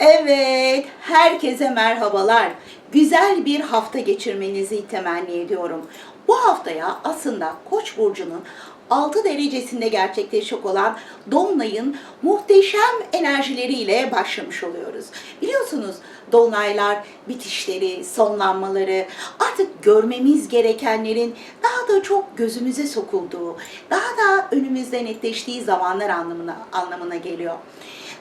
Evet, herkese merhabalar. Güzel bir hafta geçirmenizi temenni ediyorum. Bu haftaya aslında Koç burcunun 6 derecesinde gerçekleşecek olan dolunayın muhteşem enerjileriyle başlamış oluyoruz. Biliyorsunuz dolunaylar bitişleri, sonlanmaları, artık görmemiz gerekenlerin daha da çok gözümüze sokulduğu, daha da önümüzde netleştiği zamanlar anlamına anlamına geliyor.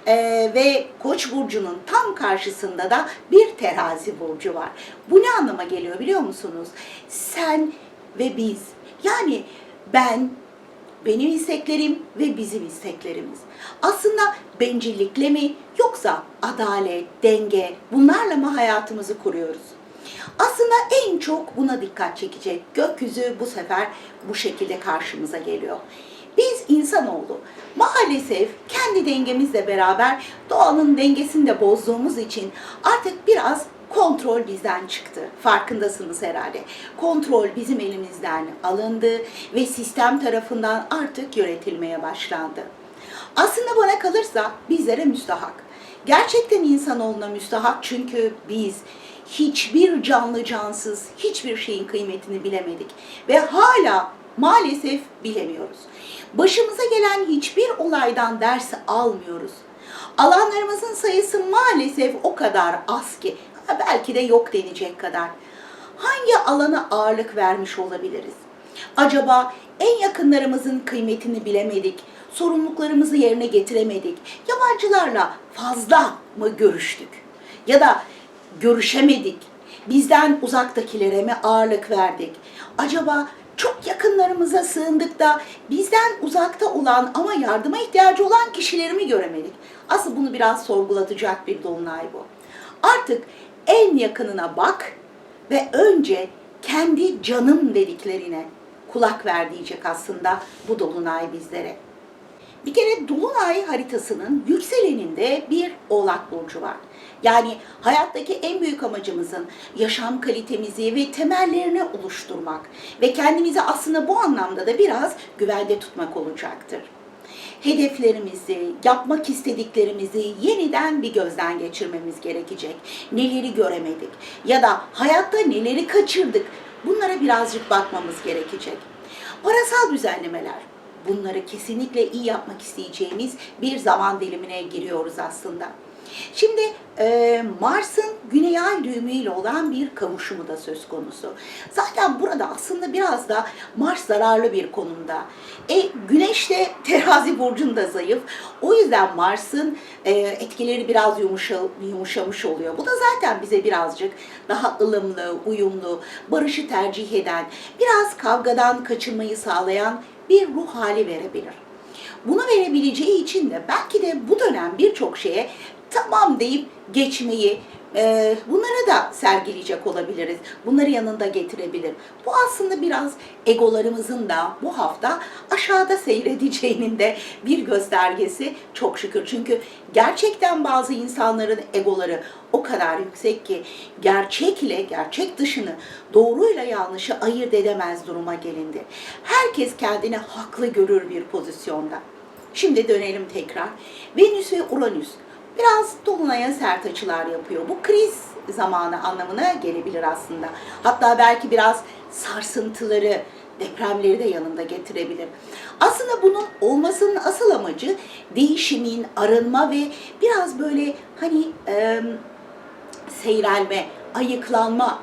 Ee, ve Koç burcunun tam karşısında da bir terazi burcu var. Bu ne anlama geliyor biliyor musunuz? Sen ve biz. Yani ben, benim isteklerim ve bizim isteklerimiz. Aslında bencillikle mi yoksa adalet, denge bunlarla mı hayatımızı kuruyoruz? Aslında en çok buna dikkat çekecek gökyüzü bu sefer bu şekilde karşımıza geliyor. İnsanoğlu maalesef kendi dengemizle beraber doğanın dengesini de bozduğumuz için artık biraz kontrol bizden çıktı. Farkındasınız herhalde. Kontrol bizim elimizden alındı ve sistem tarafından artık yönetilmeye başlandı. Aslında bana kalırsa bizlere müstahak. Gerçekten insanoğluna müstahak çünkü biz hiçbir canlı cansız hiçbir şeyin kıymetini bilemedik ve hala maalesef bilemiyoruz. Başımıza gelen hiçbir olaydan ders almıyoruz. Alanlarımızın sayısı maalesef o kadar az ki belki de yok denecek kadar. Hangi alana ağırlık vermiş olabiliriz? Acaba en yakınlarımızın kıymetini bilemedik, sorumluluklarımızı yerine getiremedik, yabancılarla fazla mı görüştük? Ya da görüşemedik, bizden uzaktakilere mi ağırlık verdik? Acaba çok yakınlarımıza sığındık da bizden uzakta olan ama yardıma ihtiyacı olan kişileri mi göremedik? Aslında bunu biraz sorgulatacak bir dolunay bu. Artık en yakınına bak ve önce kendi canım dediklerine kulak ver diyecek aslında bu dolunay bizlere. Bir kere Dolunay haritasının yükseleninde bir oğlak burcu var. Yani hayattaki en büyük amacımızın yaşam kalitemizi ve temellerini oluşturmak ve kendimizi aslında bu anlamda da biraz güvende tutmak olacaktır. Hedeflerimizi, yapmak istediklerimizi yeniden bir gözden geçirmemiz gerekecek. Neleri göremedik ya da hayatta neleri kaçırdık bunlara birazcık bakmamız gerekecek. Parasal düzenlemeler, bunları kesinlikle iyi yapmak isteyeceğimiz bir zaman dilimine giriyoruz aslında. Şimdi e, Mars'ın güney ay düğümüyle olan bir kavuşumu da söz konusu. Zaten burada aslında biraz da Mars zararlı bir konumda. E, Güneş de terazi burcunda zayıf. O yüzden Mars'ın e, etkileri biraz yumuşa, yumuşamış oluyor. Bu da zaten bize birazcık daha ılımlı, uyumlu, barışı tercih eden, biraz kavgadan kaçınmayı sağlayan bir ruh hali verebilir. Bunu verebileceği için de belki de bu dönem birçok şeye tamam deyip geçmeyi, e, bunları da sergileyecek olabiliriz. Bunları yanında getirebilir. Bu aslında biraz egolarımızın da bu hafta aşağıda seyredeceğinin de bir göstergesi çok şükür. Çünkü gerçekten bazı insanların egoları o kadar yüksek ki gerçekle gerçek dışını doğruyla yanlışı ayırt edemez duruma gelindi. Herkes kendini haklı görür bir pozisyonda. Şimdi dönelim tekrar. Venüs ve Uranüs biraz dolunaya sert açılar yapıyor. Bu kriz zamanı anlamına gelebilir aslında. Hatta belki biraz sarsıntıları, depremleri de yanında getirebilir. Aslında bunun olmasının asıl amacı değişimin, arınma ve biraz böyle hani e, seyrelme, ayıklanma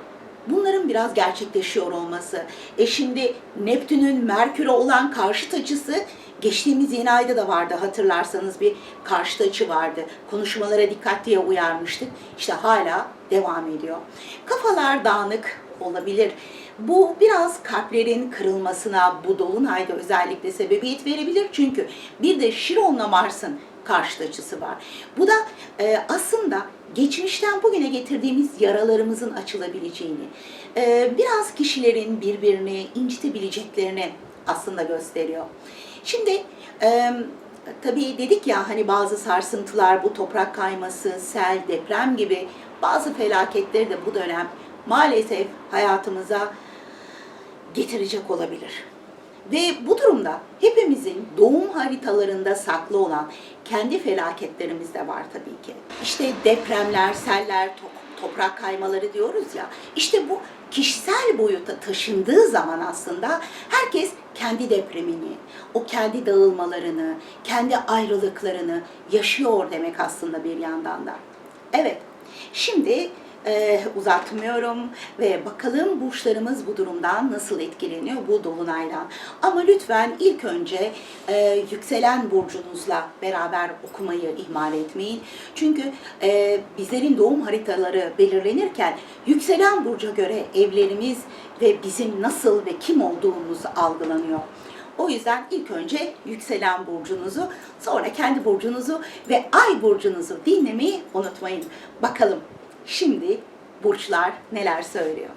bunların biraz gerçekleşiyor olması. E şimdi Neptün'ün Merkür'e olan karşıt açısı geçtiğimiz yeni ayda da vardı hatırlarsanız bir karşıt açı vardı. Konuşmalara dikkat diye uyarmıştık. İşte hala devam ediyor. Kafalar dağınık olabilir. Bu biraz kalplerin kırılmasına bu dolunayda özellikle sebebiyet verebilir. Çünkü bir de Şiron'la Mars'ın karşıt açısı var. Bu da e, aslında geçmişten bugüne getirdiğimiz yaralarımızın açılabileceğini, e, biraz kişilerin birbirini incitebileceklerini aslında gösteriyor. Şimdi e, tabii dedik ya hani bazı sarsıntılar, bu toprak kayması, sel, deprem gibi bazı felaketleri de bu dönem maalesef hayatımıza getirecek olabilir. Ve bu durumda hepimizin doğum haritalarında saklı olan kendi felaketlerimiz de var tabii ki. İşte depremler, seller, to- toprak kaymaları diyoruz ya. İşte bu kişisel boyuta taşındığı zaman aslında herkes kendi depremini, o kendi dağılmalarını, kendi ayrılıklarını yaşıyor demek aslında bir yandan da. Evet, şimdi e, uzatmıyorum ve bakalım burçlarımız bu durumdan nasıl etkileniyor bu dolunaydan. Ama lütfen ilk önce e, yükselen burcunuzla beraber okumayı ihmal etmeyin. Çünkü e, bizlerin doğum haritaları belirlenirken yükselen burca göre evlerimiz ve bizim nasıl ve kim olduğumuz algılanıyor. O yüzden ilk önce yükselen burcunuzu, sonra kendi burcunuzu ve ay burcunuzu dinlemeyi unutmayın. Bakalım şimdi burçlar neler söylüyor.